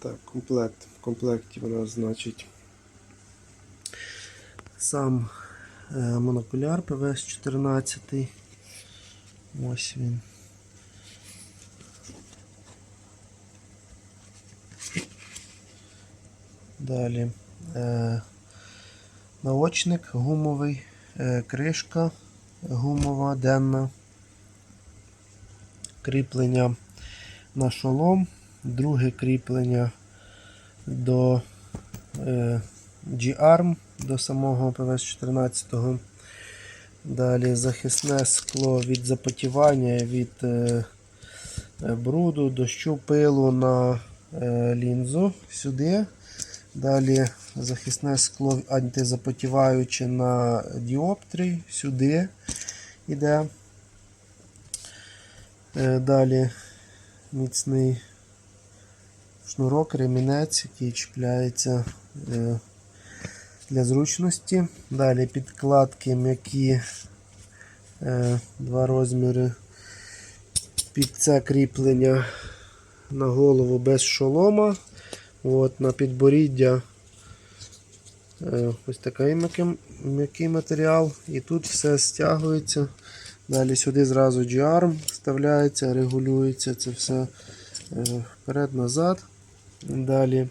Так, комплект. В комплекті нас, значить, сам е, монокуляр ПВС 14. Ось він. Далі е, наочник гумовий, е, кришка гумова денна, кріплення на шолом, друге кріплення до е, G-Arm, до самого ПВС 14. Далі захисне скло від запотівання, від е, е, бруду, дощу, пилу на е, лінзу сюди. Далі захисне скло антизапотіваюче на діоптрій, сюди йде. Е, Далі міцний шнурок, ремінець, який чіпляється е, для зручності. Далі підкладки м'які, е, два розміри під це кріплення на голову без шолома. От, на підборіддя е, ось такий м'який, матеріал. І тут все стягується. Далі сюди зразу G-arm вставляється, регулюється це все вперед-назад. Далі,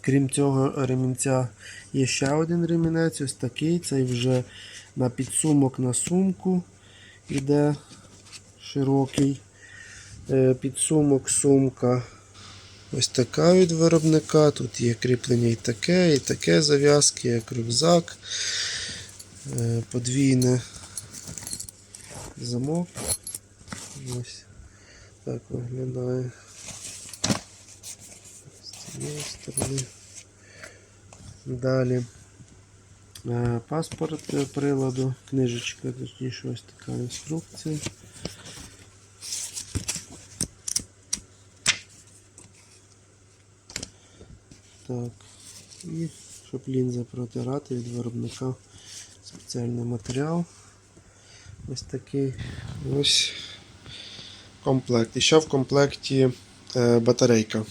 крім цього ремінця, є ще один ремінець, ось такий. Цей вже на підсумок на сумку іде широкий. Е, Підсумок, сумка. Ось така від виробника. Тут є кріплення і таке, і таке зав'язки, як рюкзак. Е, Подвійне замок. Ось так виглядає. З цієї сторони. Далі е, паспорт е, приладу, книжечка, точніше ось така інструкція. Так. І щоб лінзи протирати від виробника спеціальний матеріал. Ось такий ось комплект. І ще в комплекті е, батарейка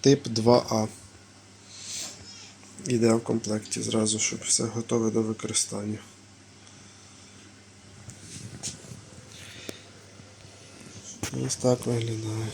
тип 2А. Іде в комплекті зразу, щоб все готове до використання. Ось так виглядає.